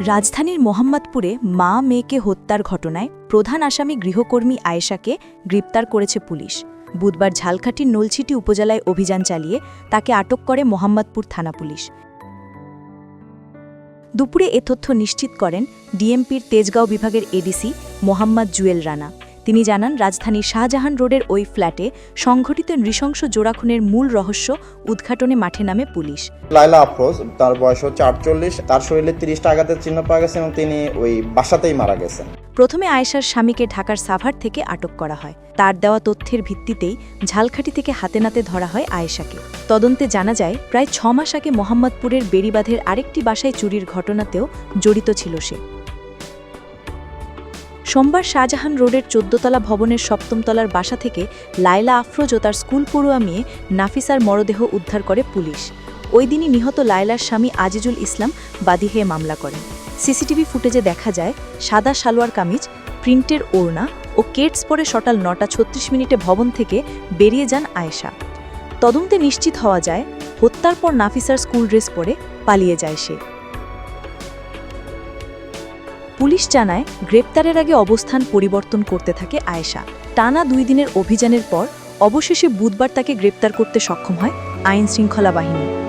রাজধানীর মোহাম্মদপুরে মা মেয়েকে হত্যার ঘটনায় প্রধান আসামি গৃহকর্মী আয়েশাকে গ্রেপ্তার করেছে পুলিশ। বুধবার ঝালকাঠির নলছিটি উপজেলায় অভিযান চালিয়ে তাকে আটক করে মোহাম্মদপুর থানা পুলিশ। দুপুরে এ তথ্য নিশ্চিত করেন ডিএমপির তেজগাঁও বিভাগের এডিসি মোহাম্মদ জুয়েল রানা। তিনি জানান রাজধানীর শাহজাহান রোডের ওই ফ্ল্যাটে সংঘটিত নৃশংস জোড়াখুনের মূল রহস্য উদ্ঘাটনে মাঠে নামে পুলিশ। লাইলা আফরোজ তার বয়স হচ্ছে আটচল্লিশ তার শরীরে তিরিশটা আঘাতের চিহ্ন পাওয়া গেছে এবং তিনি ওই বাসাতেই মারা গেছেন। প্রথমে আয়েশার স্বামীকে ঢাকার সাভার থেকে আটক করা হয়। তার দেওয়া তথ্যের ভিত্তিতেই ঝালখাটি থেকে হাতে নাতে ধরা হয় আয়েশাকে। তদন্তে জানা যায় প্রায় ছ মাস আগে মোহাম্মদপুরের বেড়িবাঁধের আরেকটি বাসায় চুরির ঘটনাতেও জড়িত ছিল সে। সোমবার শাহজাহান রোডের চোদ্দতলা ভবনের সপ্তম তলার বাসা থেকে লায়লা আফরোজ ও তার স্কুল পড়ুয়া মেয়ে নাফিসার মরদেহ উদ্ধার করে পুলিশ। ওই দিনই নিহত লায়লার স্বামী আজিজুল ইসলাম বাদী হয়ে মামলা করেন। সিসিটিভি ফুটেজে দেখা যায়, সাদা সালোয়ার কামিজ, প্রিন্টের ওড়না ও কেটস পরে সকাল নটা ছত্রিশ মিনিটে ভবন থেকে বেরিয়ে যান আয়েশা। তদন্তে নিশ্চিত হওয়া যায়, হত্যার পর নাফিসার স্কুল ড্রেস পরে পালিয়ে যায় সে। পুলিশ জানায়, গ্রেপ্তারের আগে অবস্থান পরিবর্তন করতে থাকে আয়েশা। টানা দুই দিনের অভিযানের পর, অবশেষে বুধবার তাকে গ্রেপ্তার করতে সক্ষম হয় আইন শৃঙ্খলা বাহিনী।